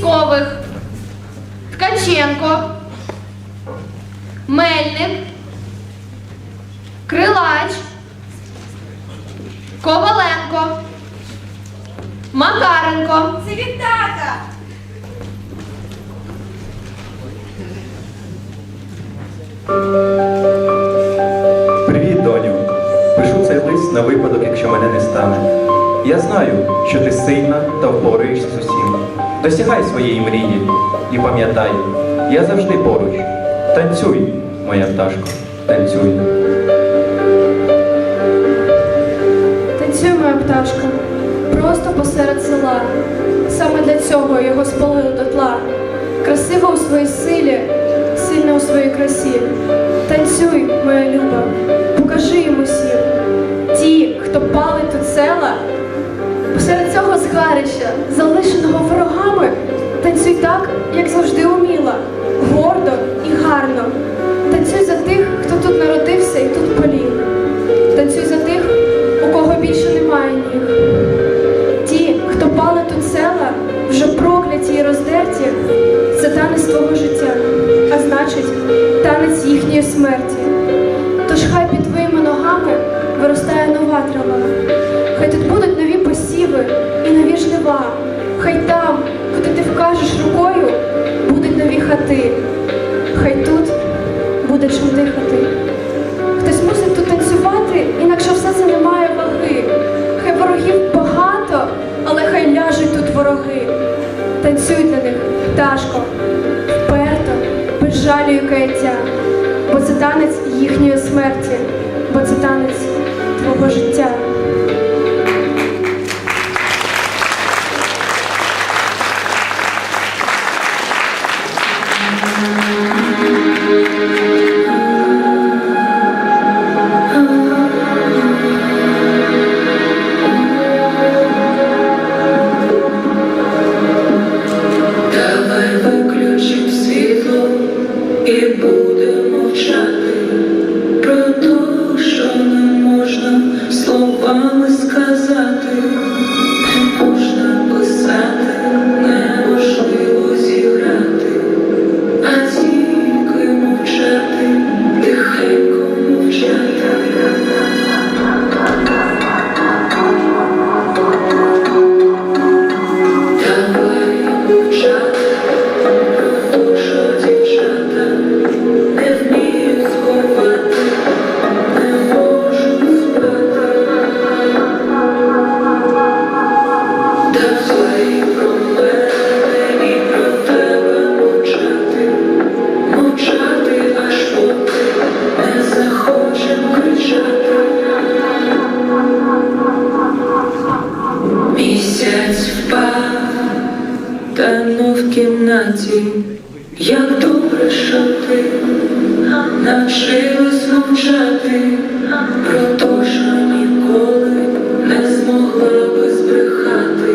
військових Ткаченко, Мельник, Крилач, Коваленко, Макаренко. Це від тата. Привіт, доню. Пишу цей лист на випадок, якщо мене не стане. Я знаю, що ти сильна та впораєшся з усім. Досягай своєї мрії і пам'ятай, я завжди поруч. Танцюй, моя пташко, танцюй. Танцюй, моя пташка, просто посеред села. Саме для цього його спалили дотла. Красива у своїй силі, сильна у своїй красі. Танцюй, моя люба, покажи їм усім. Ті, хто палить тут села, посеред цього згарища, твого життя, а значить, танець їхньої смерті. Тож хай під твоїми ногами виростає нова трава. Хай тут будуть нові посіви і нові жнива. Хай там, куди ти вкажеш рукою, будуть нові хати. Хай тут буде чим дихати. Каяття, бо це танець їхньої смерті, бо це танець твого життя. Словами сказати, Темно в кімнаті, як добре, що ти навчилась мовчати, про те, що ніколи не змогла би збрехати.